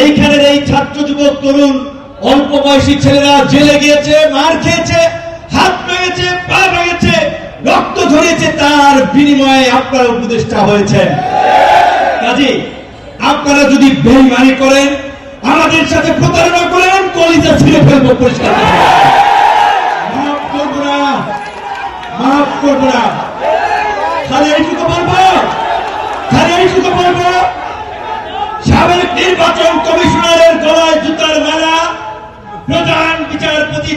এইখানের এই ছাত্র যুবক তরুণ, অল্প বয়সী ছেলেরা জেলে গিয়েছে, মার খেয়েছে, হাত ভেঙেছে, পা ভেঙেছে, রক্ত ঝরিয়েছে, তার বিনিময়ে আপনারা উপদেষ্টা হয়েছেন কাজে, আপনারা যদি বেইমানি করেন, আমাদের সাথে প্রতারণা করেন, কলিজা ছিঁড়ে ফেলব পরিষ্কার করে। মাফ করব না, মাফ করব না খালি এইটুকু বলব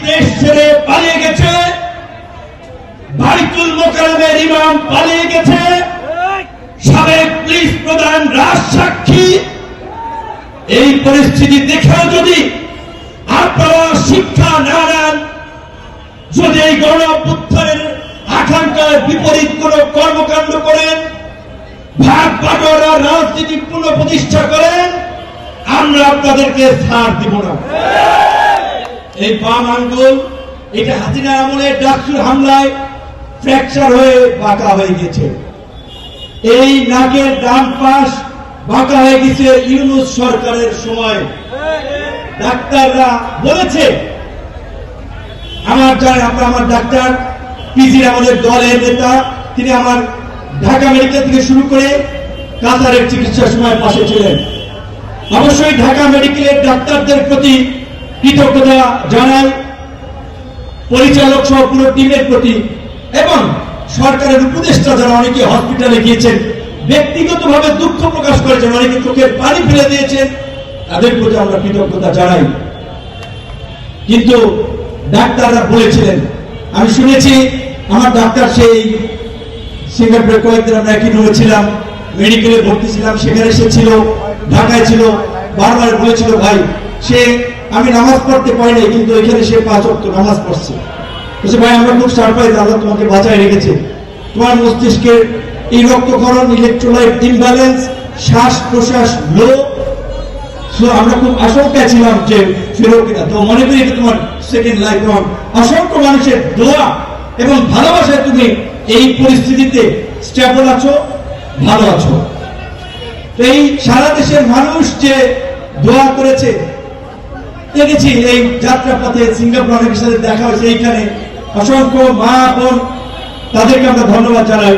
দেশ ছেড়ে পালিয়ে গেছে। বাড়িতুল মোকারমের ইমাম পালিয়ে গেছে। সাবেক পুলিশ প্রধান রাজ সাক্ষী। এই পরিস্থিতি দেখেও যদি আপনারা শিক্ষা না নেন, যদি এই গণ অভ্যুত্থানের আকাঙ্ক্ষার বিপরীত কোন কর্মকাণ্ড করেন ভাগ বাটোয়ারা রাজনীতি পুনঃপ্রতিষ্ঠা করেন, আমরা আপনাদেরকে ছাড় দিব না। এই বাম আঙ্গুল, এটা হাসিনা আমলে ডাকসুর হামলায় ফ্র্যাকচার হয়ে বাঁকা হয়ে গেছে। এই নাকের ডান পাশ বাঁকা হয়ে গেছে ইউনুস সরকারের সময়। ডাক্তাররা বলেছে, আমার জানেন আপনার আমার ডাক্তার, পিজির আমাদের দলের নেতা, তিনি আমার ঢাকা মেডিকেল থেকে শুরু করে কাতারের চিকিৎসার সময় পাশে ছিলেন। অবশ্যই ঢাকা মেডিকেলের ডাক্তারদের প্রতি কৃতজ্ঞতা জানাই পরিচালক সহ পুরো টিমের প্রতি এবং সরকারের উপদেষ্টা যারা অনেকে হসপিটালে গিয়েছেন, ব্যক্তিগতভাবে দুঃখ প্রকাশ করেছেন, অনেকে চোখের পানি ফেলে দিয়েছেন, তাদের প্রতি আমরা কৃতজ্ঞতা জানাই। কিন্তু ডাক্তাররা বলেছিলেন, আমি শুনেছি আমার ডাক্তার সেই সিঙ্গাপুরে কয়েকদিন আমরা একই রুমে ছিলাম, মেডিকেলে ভর্তি ছিলাম, সেখানে সে ছিল, ঢাকায় ছিল, বারবার বলেছিল, ভাই, সে আমি নামাজ পড়তে পারি নাই, কিন্তু এখানে সে পাঁচ অক্ট নামাজ পড়ছে। বলছে, ভাই, আমরা খুব সারপ্রাইজ আল্লাহ তোমাকে বাঁচায় রেখেছে। তোমার মস্তিষ্কের এই রক্তকরণ ইলেকট্রোলাইট ইমব্যালেন্স শ্বাস প্রশ্বাস লো আমরা খুব আশঙ্কায় ছিলাম যে ফেরো কিনা। তো মনে করি এটা তোমার সেকেন্ড লাইফ এবং অসংখ্য মানুষের দোয়া এবং ভালোবাসায় তুমি এই পরিস্থিতিতে স্টেবল আছো, ভালো আছো। তো এই সারা দেশের মানুষ যে দোয়া করেছে দেখেছি এই যাত্রা পথে সিঙ্গাপুর অনেকের সাথে দেখা হয়েছে এইখানে। অসংখ্য মা, বোন, তাদেরকে আমরা ধন্যবাদ জানাই।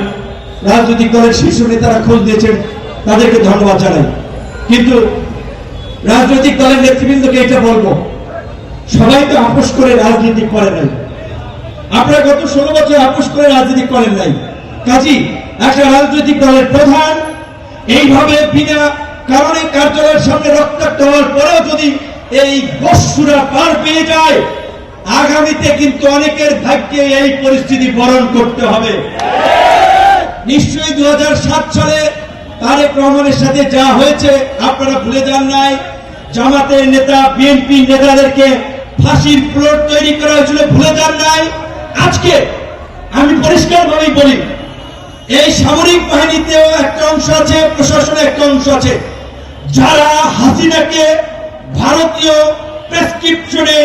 রাজনৈতিক দলের শীর্ষ নেতারা খোঁজ দিয়েছেন তাদেরকে ধন্যবাদ জানাই। কিন্তু রাজনৈতিক দলের নেতৃবৃন্দকে এটা বলব, সবাই তো আপোষ করে রাজনীতি করে নাই। আপনারা গত ষোলো বছর আপোষ করে রাজনীতি করেন নাই। কাজী, একটা রাজনৈতিক দলের প্রধান এইভাবে বিনা কারণে কার্যালয়ের সামনে রক্তাক্ত হওয়ার পরেও যদি এই বস্তুরা পার পেয়ে যায়। আগামীতে কিন্তু অনেকের ভাগ্যে এই পরিস্থিতি বরণ করতে হবে। নিশ্চয়ই দুই হাজার সাত সালে তারেক রহমানের সাথে যা হয়েছে, আপনারা ভুলে যান নাই। জামাতের নেতা, বিএনপি নেতাদেরকে ফাঁসির প্লট তৈরি করা হয়েছিল, ভুলে যান নাই। আজকে আমি পরিষ্কারভাবেই বলি, এই সামরিক বাহিনীতেও একটা অংশ আছে প্রশাসনে একটা অংশ আছে। যারা হাসিনাকে ভারতীয় প্রেসক্রিপশনে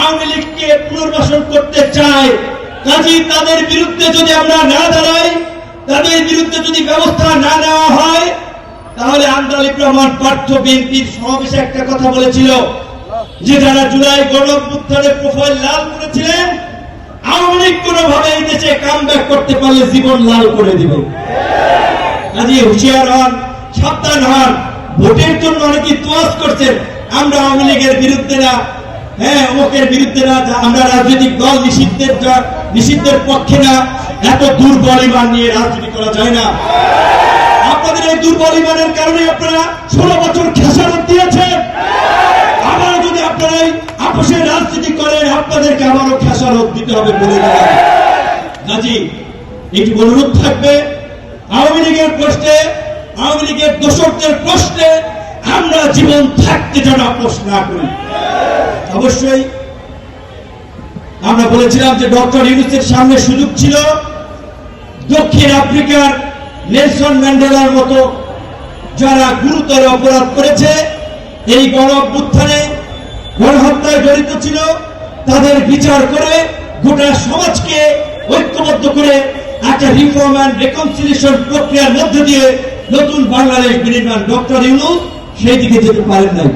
আওয়ামী লীগকে পুনর্বাসন করতে চায়, কাজী তাদের বিরুদ্ধে যদি আমরা না দাঁড়াই, তাদের বিরুদ্ধে যদি ব্যবস্থা না নেওয়া হয়, তাহলে আন্দালিক রহমান পার্থ বিএনপির সমাবেশে একটা কথা বলেছিল, যে যারা জুলাই গণঅভ্যুত্থানে প্রোফাইল লাল করেছিলেন, আওয়ামী লীগ কোনোভাবে এই দেশে কাম করতে পারলে জীবন লাল করে দিবে। কাজে হুঁশিয়ার হন, সাবধান হন, ভোটের জন্য অনেকে তোয়াজ করছেন আমরা আওয়ামী লীগের বিরুদ্ধে না হ্যাঁ অমুকের বিরুদ্ধে না আমরা রাজনৈতিক দল নিষিদ্ধের নিষিদ্ধের পক্ষে না, এত দুর্বল ইমান নিয়ে রাজনীতি করা যায় না। আপনাদের এই দুর্বল ইমানের কারণে আপনারা ষোলো বছর খেসারত দিয়েছেন। আবার যদি আপনারা এই আপোষের রাজনীতি করেন, আপনাদেরকে আবারও খেসারত দিতে হবে বলে দিলাম কাজী একটু অনুরোধ থাকবে, আওয়ামী লীগের প্রশ্নে, আওয়ামী লীগের দোষকদের প্রশ্নে আমরা জীবন থাকতে যেন আপোষ না করি। অবশ্যই আমরা বলেছিলাম যে ডক্টর ইউনুসের সামনে সুযোগ ছিল দক্ষিণ আফ্রিকার নেলসন ম্যান্ডেলার মতো যারা গুরুতর অপরাধ করেছে, এই গণ অভ্যুত্থানে গণহত্যায় জড়িত ছিল, তাদের বিচার করে গোটা সমাজকে ঐক্যবদ্ধ করে একটা রিফর্ম অ্যান্ড রেকনসিলিয়েশন প্রক্রিয়ার মধ্য দিয়ে নতুন বাংলাদেশ বিনির্মাণ। ডক্টর ইউনুস সেই দিকে যেতে পারেন নাই